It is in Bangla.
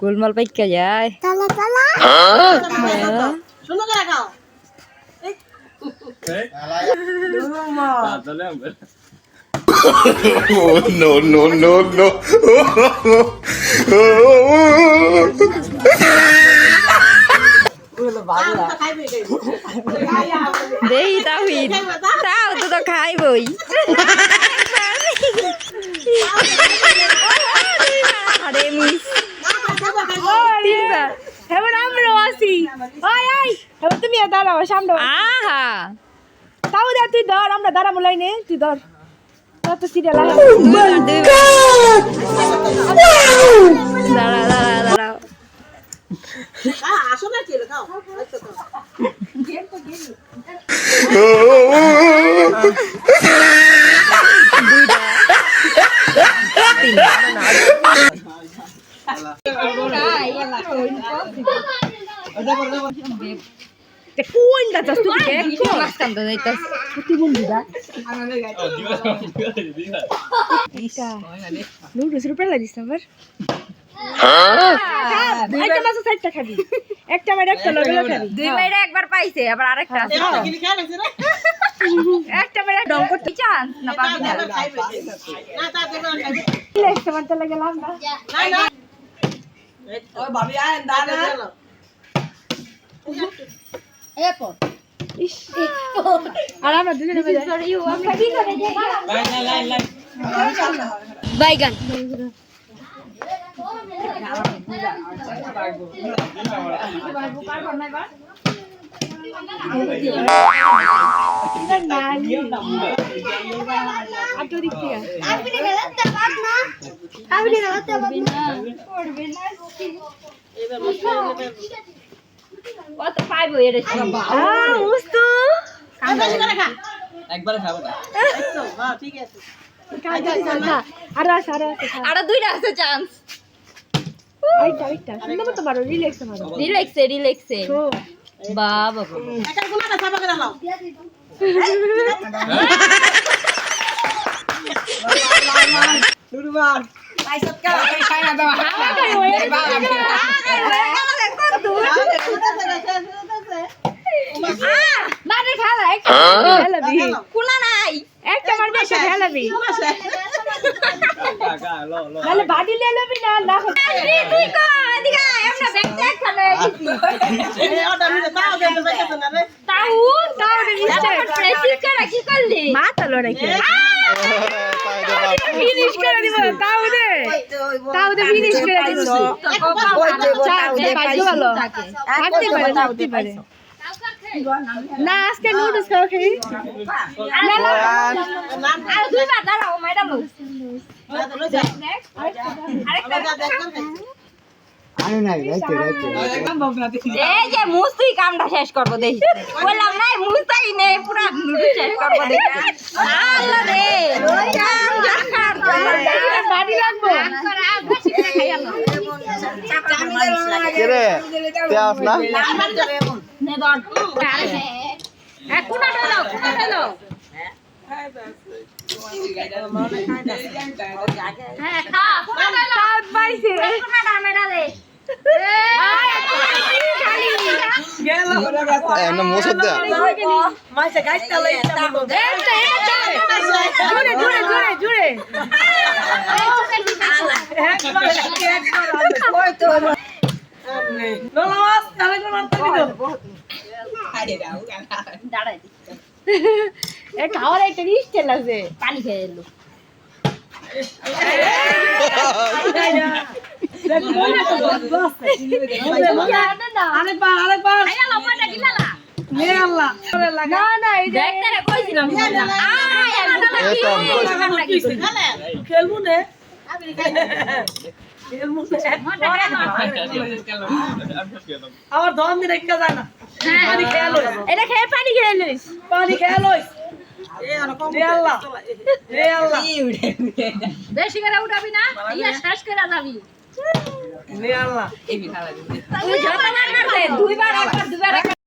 গোলমাল পাইকা যায়। Oh no no no no! দেই তাও তো তো খাইবই। আমরাও আছি ওই ওই এবার তুমি দাঁড়াও সামনে আহা। তাও দে তুই ধর আমরা দাঁড়াবো লাইনে তুই ধর তোর তো সিরিয়াল দাঁড়া দাঁড়া দাঁড়াও কোন যাচ্ছ তুই দেখ মাঝখান তো যাইতাছে তুই বন্ধুরা এইটা নুডলস রূপে লাগিস আবার একটা মাছ সাইডটা খাবি একটা মাছ একটা লগে খাবি দুই মাইরা একবার পাইছে আবার আরেকটা আছে একটা মাছ ডং করতে চান্স না পাবি লাগে আর আমরা দুজনে বাইগান আটো দিক থেকে কত পাইবো আহ মুস্তু একবারে খাব না। আর আছে আর দুইটা আছে চান্স রিল্যাক্স রিল্যাক্সে বাবা মারে খালা একটা খেলাবি কুলা নাই একটা মারবে একটা খেলাবি নাহলে বাড়ি লে লবি না না এই কো এদিকে আয়, আমরা ব্যাগ ট্যাগ খালো তাও তাও রে মিস্টার প্রেসিস করে কি করলি? মা তালো নাকি ফিনিশ করে দিব তাও দে তাও দে ফিনিশ করে দিব। পাইছো ভালো থাকতে পারে থাকতে পারে। না আজকে নুডলস খাও খেয়ে। না না আর দুইবার দাঁড়াও ম্যাডাম এই যে মুস তুই কামটা শেষ করব দেখি। বললাম নাই মুস তাই নেই পুরা নুডলস শেষ করব দেখি। আল্লাহ রে বাড়ি লাগবো রে না। নে দর এক কোনা দাও কোনা দাও হ্যাঁ খা কোনা দাও তাও পাইছে দাও মেরা দে এমন মোসদ দেয়া জুড়ে জুড়ে জুড়ে জুড়ে দাঁড়াই এ খাওয়ার একটা স্টাইল আছে পানি খেয়ে এলো আরেকবার আরেকবার না না এই যে কইছিলাম খেলব না আমার দম দিন একটা যায় না পানি খেয়ে লইস এটা খেয়ে পানি খেয়ে লইস পানি খেয়ে লইস রে আল্লাহ রে আল্লাহ বেশি করে উঠাবি না ইয়া শেষ করে যাবি। দুইবার একবার দুইবার একবার।